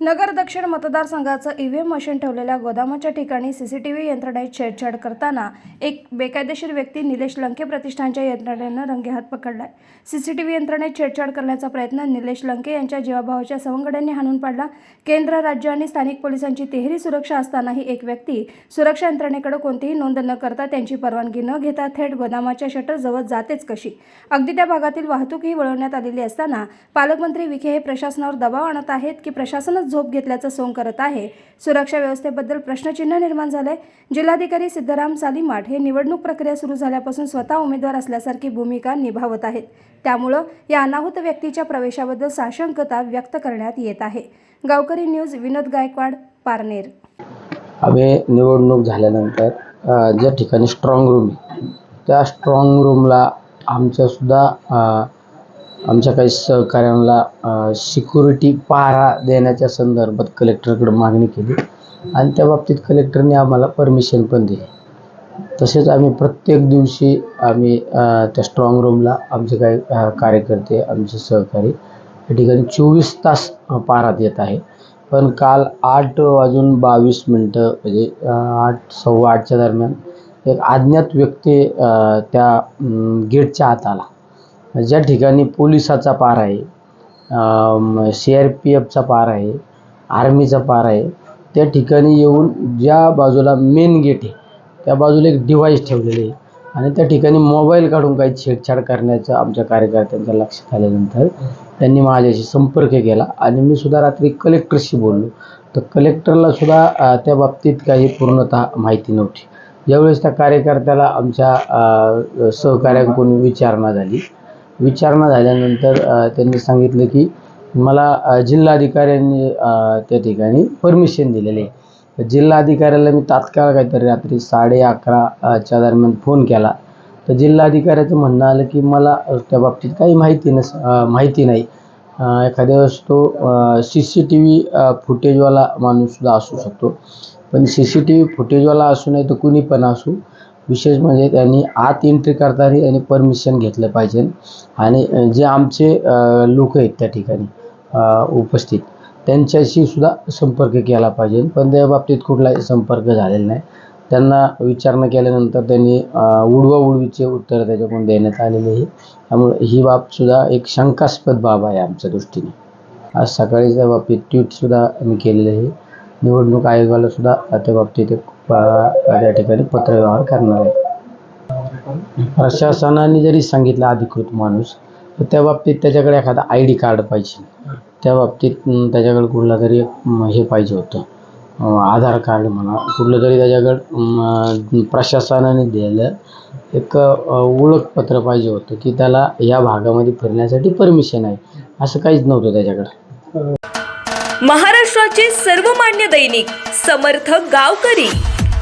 नगर दक्षिण मतदारसंघाचं EVM machine ठेवलेल्या गोदामाच्या ठिकाणी सीसीटीव्ही यंत्रणेत छेडछाड करताना एक बेकायदेशीर व्यक्ती निलेश लंके प्रतिष्ठानच्या यंत्रणेनं रंगेहात पकडलाय. सीसीटीव्ही यंत्रणेत छेडछाड करण्याचा प्रयत्न निलेश लंके यांच्या जीवाभावाच्या सवंगड्यांनी हाणून पाडला. केंद्र राज्य आणि स्थानिक पोलिसांची तिहेरी सुरक्षा असतानाही एक व्यक्ती सुरक्षा यंत्रणेकडे कोणतीही नोंद न करता त्यांची परवानगी न घेता थेट गोदामाच्या शटर जवळ जातेच कशी. अगदी त्या भागातील वाहतूकही वळवण्यात आलेली असताना पालकमंत्री विखे हे प्रशासनावर दबाव आणत आहेत की प्रशासनच झोप घेतल्याचं सोंग करत आहे. सुरक्षा व्यवस्थेबद्दल प्रश्नचिन्ह निर्माण झालंय. जिल्हाधिकारी सिद्धराम सालीमाठ हे निवडणूक प्रक्रिया सुरू झाल्यापासून स्वतः उमेदवार असल्यासारखी भूमिका निभावत आहेत. त्यामुळं या अनाहूत व्यक्तीच्या प्रवेशाबद्दल साशंकता व्यक्त करण्यात येत आहे. गावकरी न्यूज विनोद गायकवाड पारनेर. आम्ही निवडणूक झाल्यानंतर ज्या ठिकाणी स्ट्रॉंग रूम त्या स्ट्रॉंग रूमला आमच्यासुद्धा आमच्या काही सहकाऱ्यांना सिक्युरिटी पहारा देण्याच्या संदर्भात कलेक्टरकडे मागणी केली. आणि त्या बाबतीत कलेक्टरने आम्हाला परमिशन पण दिली. तसेच आम्ही प्रत्येक दिवशी आम्ही त्या स्ट्रॉंग रूमला आमचे काही कार्यकर्ते आमचे सहकारी या ठिकाणी चोवीस तास पहारा देत आहे. पण काल आठ वाजून बावीस मिनटं म्हणजे आठ सव्वा आठच्या दरम्यान एक अज्ञात व्यक्ती त्या गेटच्या आत आला. ज्या ठिकाणी पोलिसाचा पार आहे सी आर पी एफचा पार आहे आर्मीचा पार आहे त्या ठिकाणी येऊन ज्या बाजूला मेन गेट आहे त्या बाजूला एक डिव्हाइस ठेवलेले आहे आणि त्या ठिकाणी मोबाईल काढून काही छेडछाड करण्याचं आमच्या कार्यकर्त्यांच्या लक्षात आल्यानंतर त्यांनी माझ्याशी संपर्क केला आणि मी सुद्धा रात्री कलेक्टरशी बोललो. तर कलेक्टरला सुद्धा त्या बाबतीत काही पूर्णतः माहिती नव्हती. ज्यावेळेस त्या कार्यकर्त्याला आमच्या अ, सहकाऱ्यांकडून विचारणा झाली. विचारणा झाल्यानंतर त्यांनी सांगितलं की मला जिल्हाधिकाऱ्यांनी त्या ठिकाणी परमिशन दिलेली आहे. जिल्हाधिकाऱ्याला मी तात्काळ काहीतरी रात्री साडे अकराच्या दरम्यान फोन केला. तर जिल्हाधिकाऱ्याचं म्हणणं आलं की मला त्या बाबतीत काही माहिती नस माहिती नाही. एखाद्या वेळेस तो सी सी टी व्ही फुटेजवाला माणूससुद्धा असू शकतो. पण सी सी टी व्ही फुटेजवाला असू नाही तर कुणी पण असू. विशेष म्हणजे त्यांनी आत एंट्री करताना त्यांनी परमिशन घेतलं पाहिजे. आणि जे आमचे लोक आहेत त्या ठिकाणी उपस्थित त्यांच्याशी सुद्धा संपर्क केला पाहिजे. पण त्या बाबतीत कुठलाही संपर्क झालेला नाही. त्यांना विचारणा केल्यानंतर त्यांनी उडवा उडवाउडवीचे उत्तर त्याच्याकडून देण्यात आलेले आहे. त्यामुळे ही बाबसुद्धा एक शंकास्पद बाब आहे आमच्या दृष्टीने. आज सकाळीच्या बाबतीत ट्विटसुद्धा मी केलेलं आहे. निवडणूक आयोगालासुद्धा त्या बाबतीत एक या ठिकाणी पत्रव्यवहार करणार आहे. प्रशासनाने जरी सांगितलं अधिकृत माणूस तर त्या बाबतीत त्याच्याकडे एखादा आय डी कार्ड पाहिजे. त्या बाबतीत त्याच्याकडे कुठला तरी हे पाहिजे होतं. आधार कार्ड म्हणा कुठलं तरी त्याच्याकडं प्रशासनाने दिलेलं एक ओळखपत्र पाहिजे होतं की त्याला या भागामध्ये फिरण्यासाठी परमिशन आहे. असं काहीच नव्हतं त्याच्याकडं. महाराष्ट्राचे सर्वमान्य दैनिक समर्थ गावकरी.